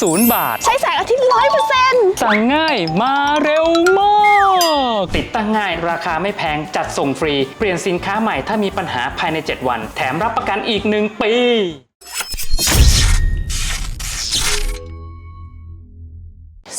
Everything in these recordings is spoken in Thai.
ศูนย์บาท ใช้แสงอาทิตย์ร้อยเปอร์เซ็นต์สั่งง่ายมาเร็วมาก ติดตั้งง่ายราคาไม่แพงจัดส่งฟรี เปลี่ยนสินค้าใหม่ถ้ามีปัญหาภายใน 7 วัน แถมรับประกันอีก 1 ปี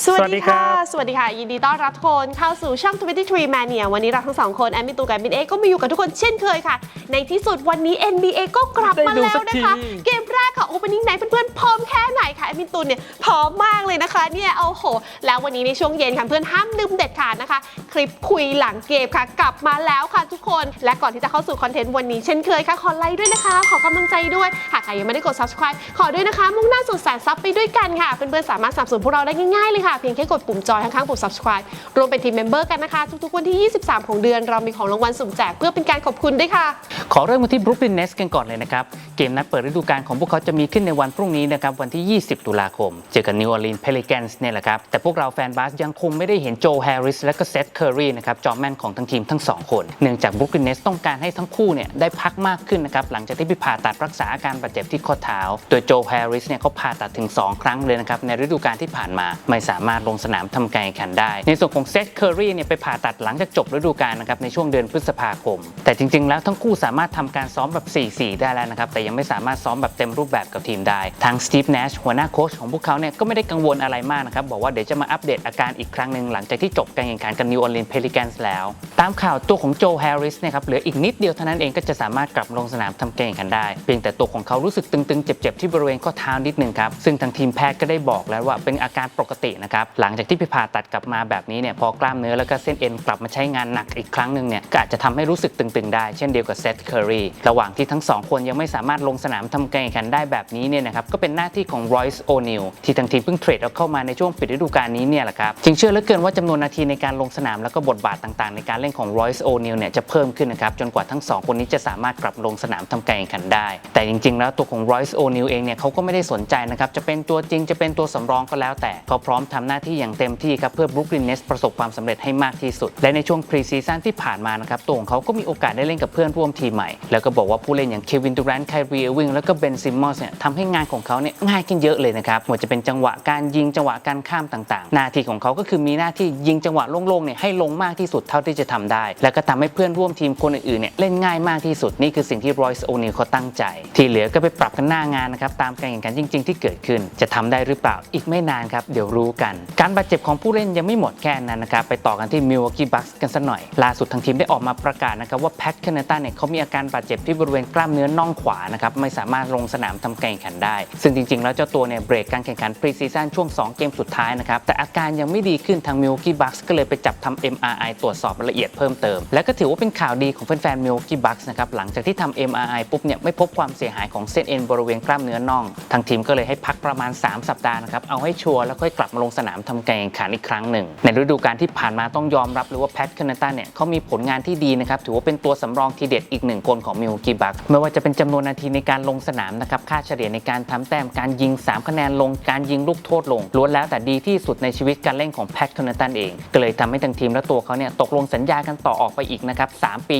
สวัสดีค่ะสสวัวัสสดีดีครัค่ะบยินดีต้อนรับทุกคนเข้าสู่ช่อง 23 Mania วันนี้เราทั้งสองคนแอมมิตูกับแอมมินเอก็มาอยู่กับทุกคนเช่นเคยค่ะ ในที่สุดวันนี้ NBA ก็กลับมาได้ดูแล้วสักนะคะทีเกมแรกค่ะ Opening Night เพื่อนๆพร้อมแค่ไหนคะแอมมินตูนเนี่ยพร้อมมากเลยนะคะเนี่ยเอาโห แล้ววันนี้ในช่วงเย็นค่ะเพื่อนห้ามลืมเด็ดขาดนะคะ คลิปคุยหลังเกมค่ะ กลับมาแล้วค่ะทุกคน และก่อนที่จะเข้าสู่คอนเทนต์วันนี้เช่นเคยค่ะขอไลค์ด้วยนะคะ ขอกำลังใจด้วยหากใครยังไม่ได้กด subscribe ขอด้วยนะคะ มุ่งหน้าสู่แสนซับไปด้วยกันค่ะเพื่อนๆสามารถสนับสนุนพวกเราได้ง่ายๆเลยค่ะเพียงแค่กดปุ่มจอยข้างๆปุ่ม subscribe รวมเป็นทีมเมมเบอร์กันนะคะ ทุกๆวันที่ 23 ของเดือนเรามีของรางวัลสุ่มแจกเพื่อเป็นการขอบคุณด้วยค่ะ ขอเริ่มกันที่ Brooklyn Nets กันก่อนเลยนะครับ เกมนัดเปิดฤดูกาลของพวกเขาจะมีขึ้นในวันพรุ่งนี้นะครับ วันที่ 20 ตุลาคม เจอกับ New Orleans Pelicans เนี่ยแหละครับ แต่พวกเราแฟนบาสยังคงไม่ได้เห็นโจแฮร์ริสและก็เซธเคอรีนะครับจอมแมนของทั้งทีมทั้งสองคนเนื่องจาก Brooklyn Nets ต้องการให้ทั้งคู่เนี่ยได้พักมากขึ้นนะครับหลังจากที่ไปผ่าตัดรักษาอาการบาดเจ็บที่ข้อเท้าโดยโจแฮร์ริสเนี่ยเขาผ่าตัดถึง 2 ครั้งเลยนะครับในฤดูกาลที่ผ่านมาไม่สามารถลงสนามทำการแข่งขันได้ ในส่วนของเซธเคอรีเนี่ยไปผ่าตัดหลังจากจบฤดูกาลนะครับในช่วงเดือนพฤษภาคม แต่จริง ๆ แล้วทั้งคู่สามารถทำการซ้อมแบบ 4-4 ได้แล้วนะครับแต่ยังไม่สามารถซ้อมแบบเต็มรูปแบบกับทีมได้ ทางสตีฟเนชหัวหน้าโค้ชของพวกเขาเนี่ยก็ไม่ได้กังวลอะไรมากนะครับบอกว่าเดี๋ยวจะมาอัปเดตอาการอีกครั้งหนึ่งหลังจากที่จบการแข่งขันกับ New Orleans Pelicans แล้ว ตามข่าวตัวของโจแฮร์ริสเนี่ยครับเหลืออีกนิดเดียวเท่านั้นเองก็จะสามารถกลับลงสนามทำการแข่งขันได้ เพียงแต่ตัวของเขารู้สึกตึงๆเจ็บๆที่บริเวณข้อเท้านิดนึงครับซึ่งทางทีมแพทย์ก็ได้บอกแล้วว่าเป็นอาการปกตินะครับหลังจากที่ไปผ่าตัดกลับมาแบบนี้เนี่ยพอกล้ามเนื้อแล้วก็เส้นเอ็นกลับมาใช้งานหนักอีกครั้งหนึ่งเนี่ยก็อาจจะทำให้รู้สึกตึงๆได้เช่นเดียวกับเซธเคอรีระหว่างที่ทั้งสองคนยังไม่สามารถลงสนามทำการแข่งขันได้แบบนี้เนี่ยนะครับก็เป็นหน้าที่ของ Royce O'Neal ที่ทางทีมเพิ่งเทรดเอาเข้ามาในช่วงปิดฤดูกาลนี้เนี่ยแหละครับจึงเชื่อเหลือเกินว่าจำนวนนาทีในการลงสนามแล้วก็บทบาทต่างๆ ในการเล่นของ Royce O'Neal เนี่ยจะเพิ่มขึ้นนะครับจนกว่าทั้งสองคนนี้จะสามารถกลับลงสนามทำการแข่งขันได้ แต่จริงๆ แล้วตัวของ Royce O'Neal เองเนี่ยเขาก็ไม่ได้สนใจนะครับจะเป็นตัวจริงจะเป็นตัวสำรองก็แล้วแต่เขาพร้อมทำหน้าที่อย่างเต็มที่ครับเพื่อ Brooklyn Nets ประสบความสำเร็จให้มากที่สุด และในช่วงพรีซีซั่นที่ผ่านมานะครับตัวของเขาก็มีโอกาสได้เล่นกับเพื่อนร่วมทีมใหม่ แล้วก็บอกว่าผู้เล่นอย่างเควินดูแรนต์ไครีเอวิงแล้วก็เบนซิมมอสเนี่ยทำให้งานของเขาเนี่ยง่ายขึ้นเยอะเลยนะครับไม่ว่าจะเป็นจังหวะการยิงจังหวะการข้ามต่างๆ หน้าที่ของเขาก็คือมีหน้าที่ยิงจังหวะโล่งๆเนี่ยให้ลงมากที่สุดเท่าที่จะทำได้ แล้วก็ทำให้เพื่อนร่วมทีมคนอื่นๆเนี่ยเล่นง่ายมากที่สุดนี่คือสิ่งที่รอยส์โอนิลเขาตั้งใจ ที่เหลือก็ไปปรับกันหน้างานนะครับตามการแข่งขันจริง ๆ ที่เกิดขึ้นจะทำได้หรือเปล่าอีกไม่นานครับเดี๋ยวรู้กันการบาดเจ็บของผู้เล่นยังไม่หมดแค่นั้นนะครับ ไปต่อกันที่มิลวอกกี้บัคส์กันสักหน่อย ล่าสุดทางทีมได้ออกมาประกาศนะครับว่าแพทแคนเนตันเนี่ยเขามีอาการบาดเจ็บที่บริเวณกล้ามเนื้อน่องขวานะครับไม่สามารถลงสนามทำการแข่งขันได้ ซึ่งจริงๆ แล้วเจ้าตัวเนี่ยเบรกการแข่งขันพรีซีซั่นช่วง 2 เกมสุดท้ายนะครับแต่อาการยังไม่ดีขึ้นทางมิลวอกกี้บัคส์ก็เลยไปจับทำ MRI ตรวจสอบละเอียดเพิ่มเติม และก็ถือว่าเป็นข่าวดีของแฟนๆมิลวอกกี้บัคส์นะครับหลังจากที่ทำ MRI ปุ๊บเนี่ยไม่พบความเสียหายของเส้นเอ็นบริเวณกล้ามเนื้อน่องทางทีมก็เลยให้พักประมาณ 3 สัปดาห์นะครับเอาให้ชัวร์แล้วค่อยกลับมาลงสนามทำการแข่งขันอีกครั้งหนึ่ง ในฤดูกาลที่ผ่านมาต้องยอมรับเลยว่าแพทแคนเนตันเนี่ยเขามีผลงานที่ดีนะครับ ถือว่าเป็นตัวสำรองทีเด็ดอีกหนึ่งคนของมิลวกกี้บัคไม่ว่าจะเป็นจำนวนนาทีในการลงสนามนะครับ ค่าเฉลี่ยในการทำแต้ม การยิง 3 คะแนนลง การยิงลูกโทษลง ล้วนแล้วแต่ดีที่สุดในชีวิตการเล่นของแพทแคนเนตันเอง ก็เลยทำให้ทางทีมและตัวเขาเนี่ยตกลงสัญญากันต่อออกไปอีกนะครับ3ปี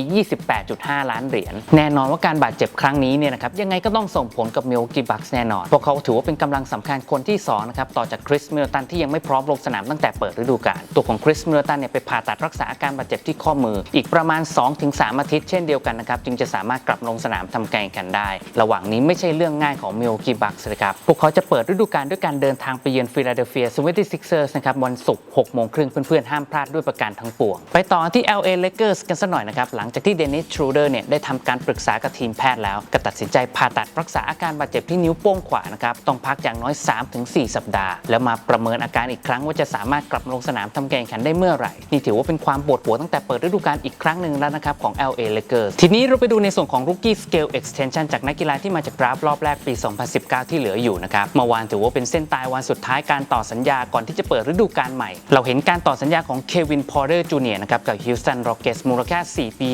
28.5 ล้านเหรียญ แน่นอนว่าการบาดเจ็บครั้งนี้เนี่ยนะครับยังไงก็ต้องส่งผลกับมิลวกกี้บัคแน่นอน เพวกเขาถือว่าเป็นกำลังสำคัญคนที่สองนะครับต่อจากคริสมิลตันที่ยังไม่พร้อมลงสนามตั้งแต่เปิดฤดูกาลตัวของคริสมิลตันเนี่ยไปผ่าตัดรักษาอาการบาดเจ็บที่ข้อมือ อีกประมาณ 2-3 อาทิตย์เช่นเดียวกันนะครับจึงจะสามารถกลับลงสนามทำการแข่งขันได้ ระหว่างนี้ไม่ใช่เรื่องง่ายของมิลวอกกี้บัคเลยครับพวกเขาจะเปิดฤดูกาลด้วยการเดินทางไปเยือนฟิลาเดลเฟีย 76ers นะครับวันศุกร์6โมงครึ่งเพื่อนๆห้ามพลาดด้วยประการทั้งปวง ไปต่อที่ LA Lakers กันสักหน่อยนะครับหลังจากที่เดนิสทรูเดอร์เนี่ยได้ทำการปรึกษากับทีมแพทย์แล้วก็ตัดสินใจผ่าตัดรักษาอาการบาดเจ็บที่นิ้วโป้งขวานะครับต้องพักอย่างน้อย 3-4 สัปดาห์ แล้วมาประเมินอาการอีกครั้งว่าจะสามารถกลับลงสนามทำการแข่งขันได้เมื่อไหร่ นี่ถือว่าเป็นความปวดหัวตั้งแต่เปิดฤดูกาลอีกครั้งหนึ่งแล้วนะครับของ LA Lakers ทีนี้เราไปดูในส่วนของ Rookie Scale Extension จากนักกีฬาที่มาจากดราฟรอบแรกปี 2019 ที่เหลืออยู่นะครับเมื่อวานถือว่าเป็นเส้นตายวันสุดท้ายการต่อสัญญาก่อนที่จะเปิดฤดูกาลใหม่ เราเห็นการต่อสัญญาของเควินพอร์เ e อร์จูเนียนะครับกับ Houston Rockets มูลค่า 4 ปี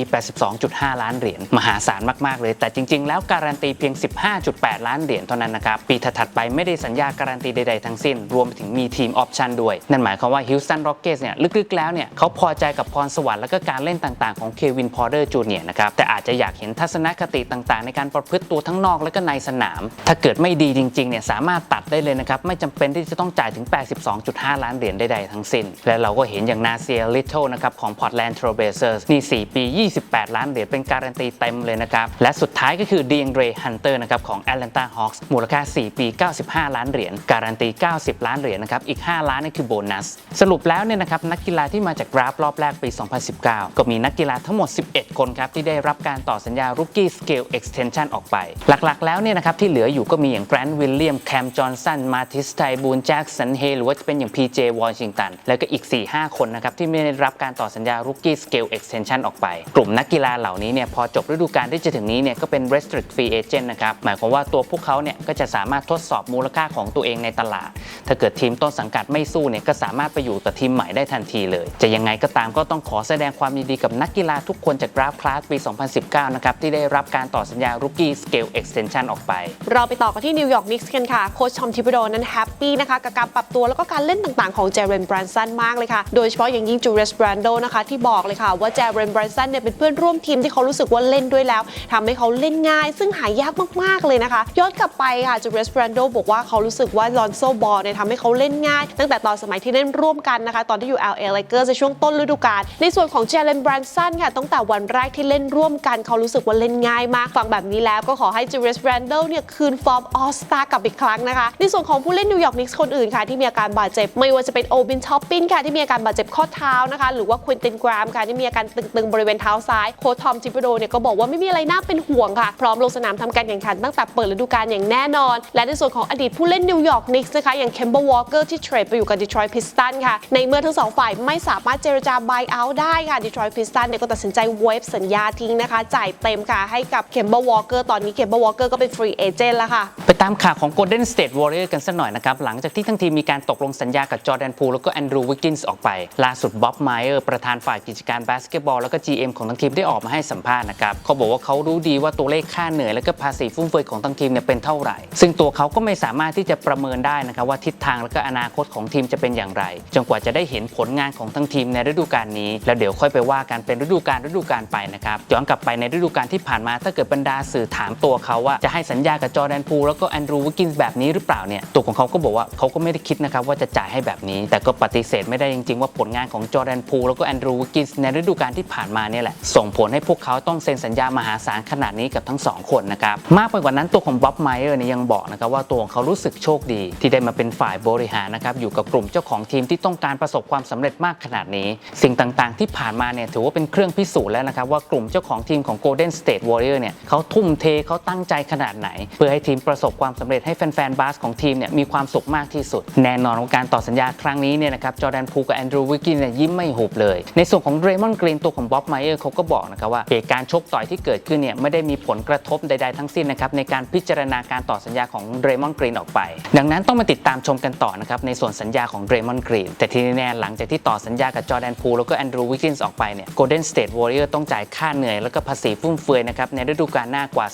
82.5 ล้านเหรียญมหาศาลมาก ๆ เลย แต่จริง ๆ แล้วการันตีเพียง 15.8 ล้านเหรียญเท่านั้นนะครับปีถัดๆไปไม่ได้สัญญาการันตีใด ๆ ทั้งสิ้น รวมไปถึงมีทีมออปชันด้วย นั่นหมายความว่า Houston Rockets เนี่ยลึกๆแล้วเนี่ยเขาพอใจกับพรสวรรค์และก็การเล่นต่างๆของเควินพอร์เ e อร์จูเนียนะครับแต่อาจจะอยากเห็นทัศนคติต่างๆ ในการประพฤติตัวทั้งนอกและก็ในสนาม ถ้าเกิดไม่ดีจริงๆเนี่ยสามารถตัดได้เลยนะครับไม่จำเป็นที่จะต้องจ่ายถึง 82.5 ล้านเหรียญใดๆทั้งสิ้น และเราก็เห็นอย่างนาเซียลิทเทิลนะครับของ Portland Trail Blazers นี่4ปี 28 ล้านเหรียญเป็นการันตีเต็มเลยนะครับและสุดท้ายก็คือ DeAndre Hunter นะครับของ Atlanta Hawks มูลค่า 4 ปี 95 ล้านเหรียญการันตี 90 ล้านเหรียญนะครับอีก5 ล้านนี่คือโบนัส สรุปแล้วเนี่ยนะครับนักกีฬาที่มาจากดราฟรอบแรกปี 2019 ก็มีนักกีฬาทั้งหมด 11 คนครับที่ได้รับการต่อสัญญา Rookie Scale Extension ออกไป หลักๆ แล้วเนี่ยนะครับที่เหลืออยู่ก็มีอย่างแกรน t ์วิลเลียมแคมจอห์นสันมาทิสไทบูนแจ็คสันเฮหรือว่าจะเป็นอย่าง PJ Washington แล้วก็อีก 4-5 คนนะครับที่ไม่ได้รับการต่อสัญญา Rookie Scale Extension ออกไป กลุ่มนักกีฬาเหล่านี้เนี่ยพอจบฤดูกาลที่จะถึงนี้เนี่ยก็เป็น Restrict Free Agent นะครับหมายความว่าตัวพวกเขาเนี่ยก็จะสามารถทดสอบมูลค่าของตัวเองในตลาด ถ้าเกิดทีมต้นสังกัดไม่สู้เนี่ยก็สามารถไปอยู่กับทีมใหม่ได้ทันทีเลย จะยังไงก็ตามก็ต้องขอแสดงความยินดีกับนักกีฬาทุกคนจากดราฟคลาสปี 2019 นะครับ ที่ได้รับการต่อสัญญา Rookie Scale Extension ออกไป เราไปต่อกันที่นิวยอร์กนิกส์กันค่ะ โค้ชทอมทิปโดนั้นแฮปปี้นะคะกับการปรับตัวแล้วก็การเล่นต่างๆของเจเรนบรันสันมากเลยค่ะ โดยเฉพาะอย่างยิ่งจูเรสบรันโดนะคะที่บอกเลยค่ะว่าเจเรนบรันสันเนี่ยเป็นเพื่อนร่วมทีมที่เขารู้สึกว่าเล่นด้วยแล้วทำให้เขาเล่นง่าย ซึ่งหายากมากๆเลยนะคะย้อนกลับไปค่ะจูเรสบรันโดบอกว่าเขารู้สึกว่าลอนโซบอลเนี่ยทำให้เขาเล่นง่ายตั้งแต่ตอนสมัยที่เล่นร่วมกันนะคะ ตอนที่อยู่ LA Lakers ในช่วงต้นฤดูกาลในส่วนของเจเรนบรันสันค่ะตั้งแต่วันแรกที่เล่นร่วมกันเขารู้สึกว่าเล่นง่ายมาก ฟังแบบนี้แล้วก็ขอให้จูเรสบรนโดเนี่ยคืนฟอร์มออสตากลับอีกครั้งนะคะ ในส่วนของผู้เล่นนิวยอร์กนิกส์คนอื่นค่ะที่มีอาการบาดเจ็บ ไม่ว่าจะเป็นโอบินท็อปปินค่ะที่มีอาการบาดเจ็บข้อเท้านะคะ หรือว่าควินตินกรามค่ะที่มีอาการตึงๆบริเวณเท้าซ้ายโค้ชทอมจิปโดเนี่ยก็บอกว่าไม่มีอะไรน่าเป็นห่วงค่ะ พร้อมลงสนามทำการแข่งขันตั้งแต่เปิดฤดูกาลอย่างแน่นอน และในส่วนของอดีตผู้เล่นนิวยอร์กนิกส์นะคะอย่างเคมเบอร์วอลเกอร์ที่เทรดไปอยู่กับดีทรอยต์พิสตันค่ะ ในเมื่อทั้งสองฝ่ายไม่สามารถเจรจาบายเอาท์ได้ค่ะดีทรอยต์พิสตันเนี่ยก็ตัดสินใจเวฟสัญญาทิ้งนะคะ จ่ายเต็มค่ะ ให้กับเคมเบอร์วอลเกอร์ตอนนี้เคมเบอร์วอลเกอร์ก็เป็นฟรีเอเจนต์แล้วค่ะ ไปตามข่าวของ Golden State Warriors กันสักหน่อยนะครับ หลังจากที่ทั้งทีมมีการตกลงสัญญากับจอร์แดนพูลแล้วก็แอนดรูวิกกินส์ออกไป ล่าสุดบ๊อบไมเออร์ประธานฝ่ายกิจการบาสเกตบอลแล้วก็ GM ของทั้งทีมได้ออกมาให้สัมภาษณ์นะครับเขาบอกว่าเขารู้ดีว่าตัวเลขค่าเหนื่อย แล้วก็ภาษีฟุ่มเฟือยของทั้งทีมเนี่ยเป็นเท่าไหร่ ซึ่งตัวเขาก็ไม่สามารถที่จะประเมินได้นะครับว่าทิศทางแล้วก็อนาคตของทีมจะเป็นอย่างไร จนกว่าจะได้เห็นผลงานของทั้งทีมในฤดูกาลนี้ แล้วเดี๋ยวค่อยไปว่ากันเป็นฤดูกาลฤดูกาลไปนะครับย้อนกลับไปในฤดูกาลที่ผ่านมาถ้าเกิดบรรดาสื่อถามตัวเขาว่าจะให้สัญญากับจอร์แดนพูลแล้วก็แอนดรูวิกกินส์แบบนี้หรือเปล่าเนี่ยตัวของเขาก็บอกว่าเขาก็ไม่ได้คิดนะครับว่าจะจ่ายให้แบบนี้ แต่ก็ปฏิเสธไม่ได้จริงๆ ว่าผลงานของจอร์แดนพูลแล้วก็แอนดรูวิกกินส์ในฤดูกาลที่ผ่านมาเนี่ยแหละส่งผลให้พวกเขาต้องเซ็นสัญญามหาศาลขนาดนี้กับทั้งสองคนนะครับมากไปกว่านั้นตัวของบ๊อบไมเออร์เนี่ยยังบอกนะครับว่าตัวของเขารู้สึกโชคดี ที่ได้มาเป็นฝ่ายบริหารนะครับอยู่กับกลุ่มเจ้าของทีมที่ต้องการประสบความสำเร็จมากขนาดนี้ สิ่งต่างๆ ที่ผ่านมาเนี่ยถือว่าเป็นเครื่องพิสูจน์แล้วนะครับว่ากลุ่มเจ้าของทีมของ Golden State Warrior เนี่ยเขาทุ่มเทเขาตั้งใจขนาดไหน เพื่อให้ทีมประสบความสำเร็จให้แฟนๆบาสของทีมเนี่ยมีความสุขมากที่สุด แน่นอนว่าการต่อสัญญาครั้งนี้เนี่ยนะครับจอร์แดนพูกับแอนดรูวิกกินเนี่ยยิ้มไม่หุบเลย ในส่วนของเรมอนกรีนตัวของบ๊อบไมเออร์เขาก็บอกนะครับว่าเหตุการณ์ชกต่อยที่เกิดขึ้นเนี่ยไม่ได้มีผลกระทบใดๆทั้งสิ้นนะครับในการพิจารณาการต่อสัญญาของเรมอนกรีนออกไป ดังนั้นต้องมาติดตามชมกันต่อนะครับในส่วนสัญญาของเดรมอนกรีนแต่ที่แน่หลังจากที่ต่อสัญญากับจอร์แดนพูแล้วก็แอนดรูวิกกินส์ออกไปเนี่ยโกลเด้นสเตทวอริเออร์ต้องจ่ายค่าเหนื่อยแล้วก็ภาษีฟุ่มเฟือยนะครับในฤดูกาลหน้ากว่า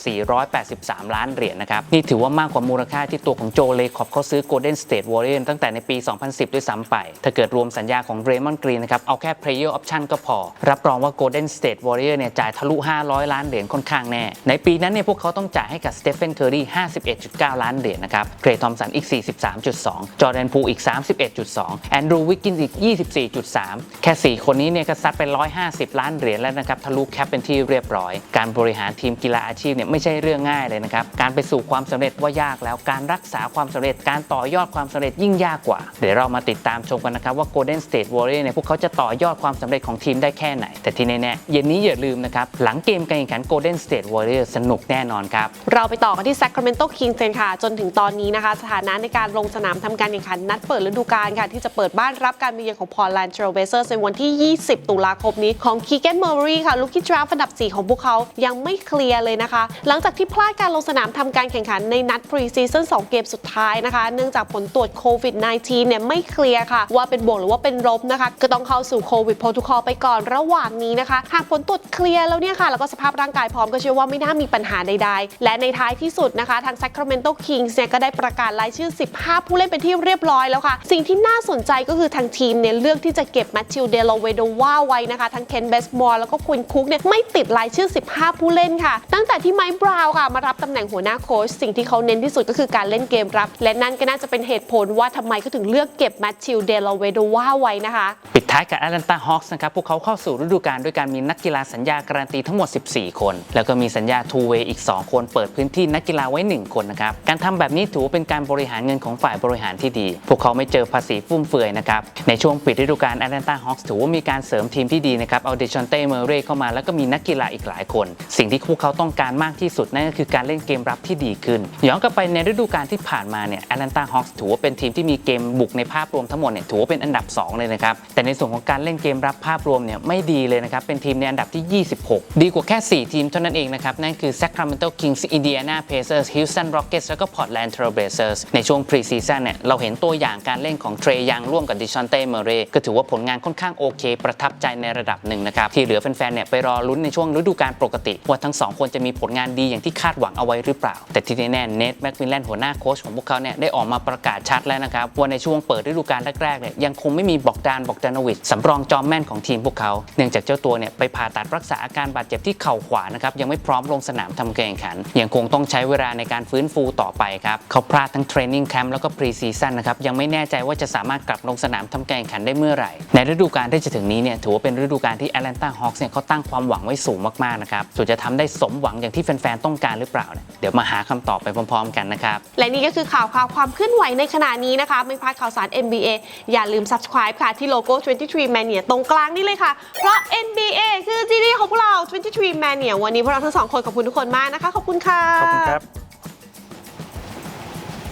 483 ล้านเหรียญนะครับนี่ถือว่ามากกว่ามูลค่าที่ตัวของโจเลคอบเขาซื้อโกลเด้นสเตทวอริเออร์ตั้งแต่ในปี 2010 ด้วยซ้ำไป ถ้าเกิดรวมสัญญาของเดรมอนกรีนนะครับเอาแค่ player option ก็พอ รับรองว่า Golden State Warrior เนี่ยจ่ายทะลุ 500 ล้านเหรียญค่อนข้างแน่ ในปีนั้นเนี่ยพวกเขาต้องจ่ายให้กับสเตฟ h นเคอร์รี51.9 ล้านเหรียญนะครับเกรทอมสันอีก 43.2 จอร์แดนพูอีก 31.2 แอนดรูวิกกินอีก 24.3 แค่ 4 คนนี้เนี่ยก็ซัดไป 150 ล้านเหรียญแล้วนะครับทะลุแคปเป็นที่เรียบร้อย การบริหารทีมกีฬาอาชีพเนี่ยไม่ใช่เรื่องง่ายเลยนะครับ การไปสู่ความสำเร็จว่ายากแล้วการรักษาความสำเร็จการต่อยอดความสำเร็จยิ่งยากกว่า เดี๋ยวเรามาติดตามชมกันนะครับว่า Golden State Warrior เนี่ยพวกเขาจะต่อยอดความสำเร็จของทีมได้แค่ไหน แต่ที่แน่ๆเย็นนี้อย่าลืมนะครับหลังเกมการแข่งขัน Golden State Warrior สนุกแน่นอนครับเราไปต่อกันที่ Sacramento Kings กันค่ะ จนถึงตอนนี้นะคะ สถานะในการลงสนามทำการแข่งขันนัดเปิดฤดูกาลค่ะ ที่จะเปิดบ้านรับการมาเยือนของ Portland Trail Blazers ในวันที่ 20 ตุลาคมนี้ของ Keegan Murray ค่ะลูกี้ดราฟอันดับ 4 ของพวกเขายังไม่เคลียร์เลยนะคะ หลังจากที่พลาดการลงสนามทำการแข่งขันในนัด Pre-season 2เกมสุดท้ายนะคะ เนื่องจากผลตรวจโควิด -19 เนี่ยไม่เคลียร์ค่ะ ว่าเป็นบวกหรือว่าเป็นลบนะคะ ก็ต้องเข้าสู่โควิดโปรโตคอลไปก่อนระหว่างนี้นะคะ หากผลตรวจเคลียร์แล้วเนี่ยค่ะ แล้วก็สภาพร่างกายพร้อมก็เชื่อว่าไม่น่ามีปัญหาใดๆ และในท้ายที่สุดนะคะ ทาง Sacramento Kings เนี่ยก็ได้ประกาศรายชื่อ 15 ผู้เล่นเป็นที่เรียบร้อยแล้วค่ะ สิ่งที่น่าสนใจก็คือทางทีมเนี่ยเลือกที่จะเก็บแมทธิวเดโลเวโดวาไว้นะคะทั้งเคนเบสมอร์แล้วก็คุนคุกเนี่ยไม่ติดรายชื่อ 15 ผู้เล่นค่ะ ตั้งแต่ที่ไมค์บราวน์ค่ะมารับตำแหน่งหัวหน้าโค้ชสิ่งที่เขาเน้นที่สุดก็คือการเล่นเกมรับ และนั่นก็น่าจะเป็นเหตุผลว่าทำไมเขาถึงเลือกเก็บแมทธิวเดลเวโดวาไว้นะคะปิดท้ายกับ Atlanta Hawks นะครับพวกเขาเข้าสู่ฤดูกาลด้วยการมีนักกีฬาสัญญาการันตีทั้งหมด 14 คน แล้วก็มีสัญญา two way อีก 2 คนเปิดพื้นที่นักกีฬาไว้ 1 คนนะครับการทำแบบนี้ถือว่าเป็นการบริหารเงินของฝ่ายบริหารที่ดี พวกเขาไม่เจอภาษีฟุ่มเฟือยนะครับ ในช่วงปิดฤดูกาล Atlanta Hawks ถือว่ามีการเสริมทีมที่ดีนะครับ เอาเดชอนเต้เมเรเข้ามาแล้วก็มีนักกีฬาอีกหลายคน สิ่งที่พวกเขาต้องการมากที่สุดนั่นก็คือการเล่นเกมรับที่ดีขึ้น ย้อนกลับไปในฤดูกาลที่ผ่านมาเนี่ย Atlanta Hawks ถือว่าเป็นทีมที่มีเกมบุกในภาพรวมทั้งหมดเนี่ยถือว่าเป็นอันดับ 2 เลยนะครับ แต่ในส่วนของการเล่นเกมรับภาพรวมเนี่ยไม่ดีเลยนะครับ เป็นทีมในอันดับที่ 26 ดีกว่าแค่ 4 ทีมเท่านั้นเองนะครับ นั่นคือ Sacramento Kings Indiana Pacers Houston Rockets แล้วก็ Portland Trail Blazers ในช่วง Preseason เนี่ยเราเห็นตัวอย่างการเล่นของเทรยังร่วมกับดิชอนเต้เมเรก็ถือว่าผลงานค่อนข้างโอเค ประทับใจในระดับหนึ่งนะครับ ที่เหลือแฟนๆเนี่ยไปรอลุ้นในช่วงฤดูกาลปกติ ว่าทั้งสองคนจะมีผลงานดีอย่างที่คาดหวังเอาไว้หรือเปล่า แต่ที่แน่เนทแม็กมิลแลนหัวหน้าโค้ชของพวกเขาเนี่ยได้ออกมาประกาศชัดแล้วนะครับว่าในช่วงเปิดฤดูกาลแรกๆเนี่ยยังคงไม่มีบอกดานบอกดานวิชสำรองจอมแม่นของทีมพวกเขาเนื่องจากเจ้าตัวเนี่ยไปผ่าตัดรักษาอาการบาดเจ็บที่เข่าขวานะครับยังไม่พร้อมลงสนามทำการแข่งขัน ยังคงต้องใช้เวลาในการฟื้นฟูต่อไปครับเขาพลาดทั้งเทรนนิ่งแคมป์แล้วก็พรีซีซั่นนะครับยงไม่แน่ใจว่าจะสามารถกลับลงสนามทำการแข่งขันได้เมื่อไหร่ ในฤดูกาลที่จะถึงนี้เนี่ยถือว่าเป็นฤดูกาลที่ Atlanta Hawks เนี่ยเขาตั้งความหวังไว้สูงมากๆนะครับส่วนจะทำได้สมหวังอย่างที่แฟนๆต้องการหรือเปล่าเนี่ยเดี๋ยวมาหาคำตอบไปพร้อม ๆ กันนะครับและนี่ก็คือข่าวข่าวความเคลื่อนไหวในขณะนี้นะคะไม่พลาดข่าวสาร NBA อย่าลืม subscribe ค่ะที่โลโก้ 23 Mania ตรงกลางนี่เลยค่ะ เพราะ NBA คือที่นี่ของพวกเรา 23 Mania วันนี้พวกเราทั้งสองคนขอบคุณทุกคนมากนะคะ ขอบคุณค่ะ ขอบคุณครับ